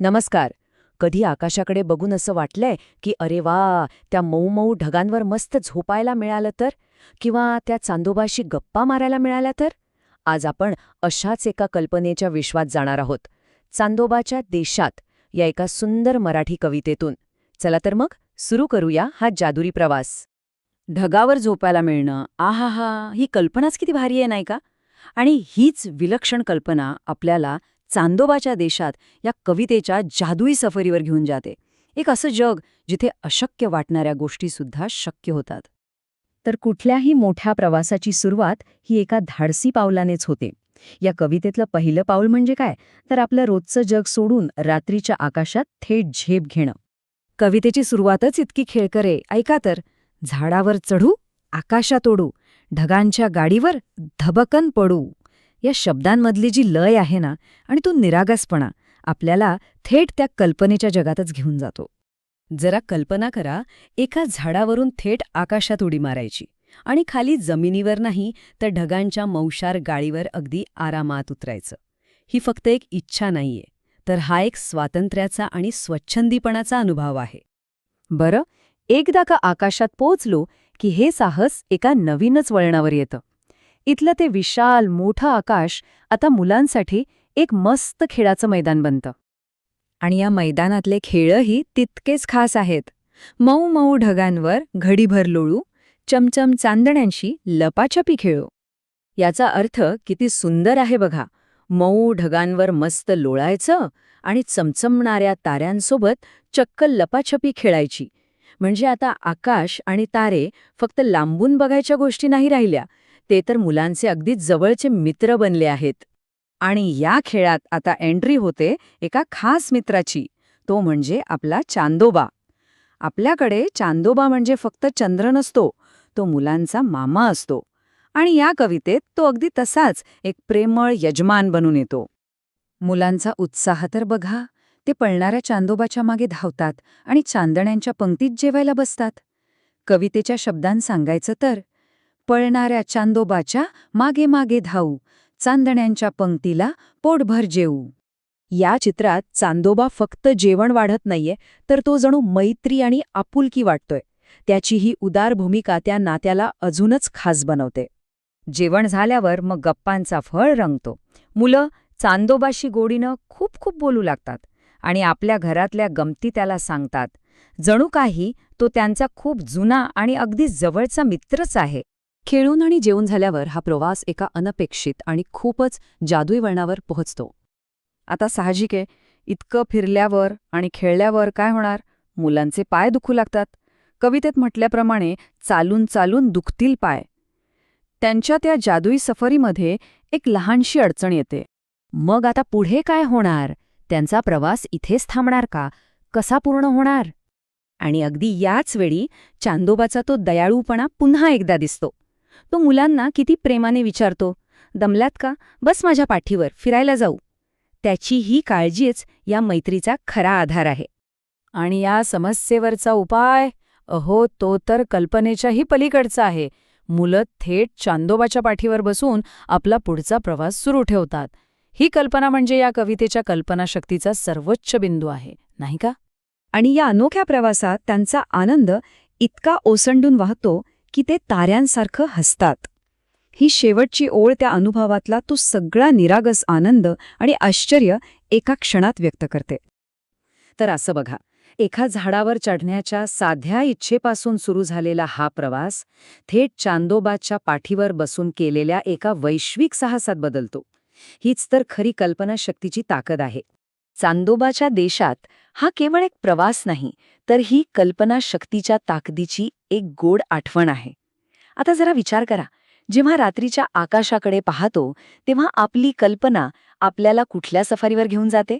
नमस्कार. कधी आकाशाकडे बघून असं वाटलंय की अरे वा त्या मऊ मऊ ढगांवर मस्त झोपायला मिळालं तर? किंवा त्या चांदोबाशी गप्पा मारायला मिळाल्या तर? आज आपण अशाच एका कल्पनेच्या विश्वात जाणार आहोत. चांदोबाच्या देशात या एका सुंदर मराठी कवितेतून. चला तर मग सुरू करूया हा जादुरी प्रवास. ढगावर झोपायला मिळणं आहाहा ही कल्पनाच किती भारी आहे नाही का? आणि हीच विलक्षण कल्पना आपल्याला चांदोबाच्या देशात या कवितेच्या जादुई सफरीवर घेऊन जाते. एक असं जग जिथे अशक्य वाटणाऱ्या गोष्टीसुद्धा शक्य होतात. तर कुठल्याही मोठ्या प्रवासाची सुरुवात ही एका धाडसी पावलानेच होते. या कवितेतलं पहिलं पाऊल म्हणजे काय? तर आपलं रोजचं जग सोडून रात्रीच्या आकाशात थेट झेप घेणं. कवितेची सुरुवातच इतकी खेळकरे ऐका तर. झाडावर चढू आकाशात ओढू. ढगांच्या गाडीवर धबकन पडू. या शब्दांमधली जी लय आहे ना आणि तो निरागसपणा आपल्याला थेट त्या कल्पनेच्या जगातच घेऊन जातो. जरा कल्पना करा एका झाडावरून थेट आकाशात उडी मारायची आणि खाली जमिनीवर नाही तर ढगांच्या मौशार गाळीवर अगदी आरामात उतरायचं. ही फक्त एक इच्छा नाहीये तर हा एक स्वातंत्र्याचा आणि स्वच्छंदीपणाचा अनुभव आहे. बरं एकदा का आकाशात पोचलो की हे साहस एका नवीनच वळणावर येतं. इथलं ते विशाल मोठं आकाश आता मुलांसाठी एक मस्त खेळाचं मैदान बनतं. आणि या मैदानातले खेळही तितकेच खास आहेत. मऊ मऊ ढगांवर घडीभर लोळू चमचम चांदण्यांशी लपाछपी खेळू. याचा अर्थ किती सुंदर आहे बघा. मऊ ढगांवर मस्त लोळायचं आणि चमचमणाऱ्या ताऱ्यांसोबत चक्क लपाछपी खेळायची. म्हणजे आता आकाश आणि तारे फक्त लांबून बघायच्या गोष्टी नाही राहिल्या. ते तर मुलांचे अगदी जवळचे मित्र बनले आहेत. आणि या खेळात आता एंट्री होते एका खास मित्राची. तो म्हणजे आपला चांदोबा. आपल्याकडे चांदोबा म्हणजे फक्त चंद्र नसतो तो मुलांचा मामा असतो. आणि या कवितेत तो अगदी तसाच एक प्रेमळ यजमान बनून येतो. मुलांचा उत्साह तर बघा ते पळणाऱ्या चांदोबाच्या मागे धावतात आणि चांदण्यांच्या पंक्तीत जेवायला बसतात. कवितेच्या शब्दांत सांगायचं तर पळणाऱ्या चांदोबाच्या मागे मागे धावू चांदण्यांच्या पंक्तीला पोटभर जेवू या चित्रात चांदोबा फक्त जेवण वाढत नाहीये तर तो जणू मैत्री आणि आपुलकी वाटतोय. त्याची ही उदार भूमिका त्या नात्याला अजूनच खास बनवते. जेवण झाल्यावर मग गप्पांचा फळ रंगतो. मुलं चांदोबाशी गोडीनं खूप खूप बोलू लागतात आणि आपल्या घरातल्या गमती त्याला सांगतात. जणू काही तो त्यांचा खूप जुना आणि अगदी जवळचा मित्रच आहे. खेळून आणि जेवून झाल्यावर हा प्रवास एका अनपेक्षित आणि खूपच जादुई वळणावर पोहोचतो. आता साहजिक आहे इतकं फिरल्यावर आणि खेळल्यावर काय होणार? मुलांचे पाय दुखू लागतात. कवितेत म्हटल्याप्रमाणे चालून चालून दुखतील पाय. त्यांच्या त्या जादुई सफरीमध्ये एक लहानशी अडचण येते. मग आता पुढे काय होणार? त्यांचा प्रवास इथेच थांबणार का? कसा पूर्ण होणार? आणि अगदी याच वेळी चांदोबाचा तो दयाळूपणा पुन्हा एकदा दिसतो. तो मुलांना किती प्रेमाने विचारतो दमलात का? बस माझ्या पाठीवर फिरायला जाऊ. त्याची ही काळजीच या मैत्रीचा खरा आधार आहे. आणि या समस्येवरचा उपाय? अहो तो तर कल्पनेच्याही पलीकडचा आहे. मुलं थेट चांदोबाच्या पाठीवर बसून आपला पुढचा प्रवास सुरू ठेवतात. ही कल्पना म्हणजे या कवितेच्या कल्पनाशक्तीचा सर्वोच्च बिंदू आहे नाही का? आणि या अनोख्या प्रवासात त्यांचा आनंद इतका ओसंडून वाहतो की ते ताऱ्यांसारखं हसतात. ही शेवटची ओळ त्या अनुभवातला तो सगळा निरागस आनंद आणि आश्चर्य एका क्षणात व्यक्त करते. तर असं बघा एका झाडावर चढण्याच्या साध्या इच्छेपासून सुरू झालेला हा प्रवास थेट चांदोबाच्या पाठीवर बसून केलेल्या एका वैश्विक साहसात बदलतो. हीच तर खरी कल्पनाशक्तीची ताकद आहे. चांदोबाच्या देशात हा केवळ एक प्रवास नाही तर ही कल्पनाशक्तीच्या ताकदीची एक गोड आठवण आहे. आता जरा विचार करा जेव्हा रात्रीच्या आकाशाकडे पाहतो तेव्हा आपली कल्पना आपल्याला कुठल्या सफारीवर घेऊन जाते?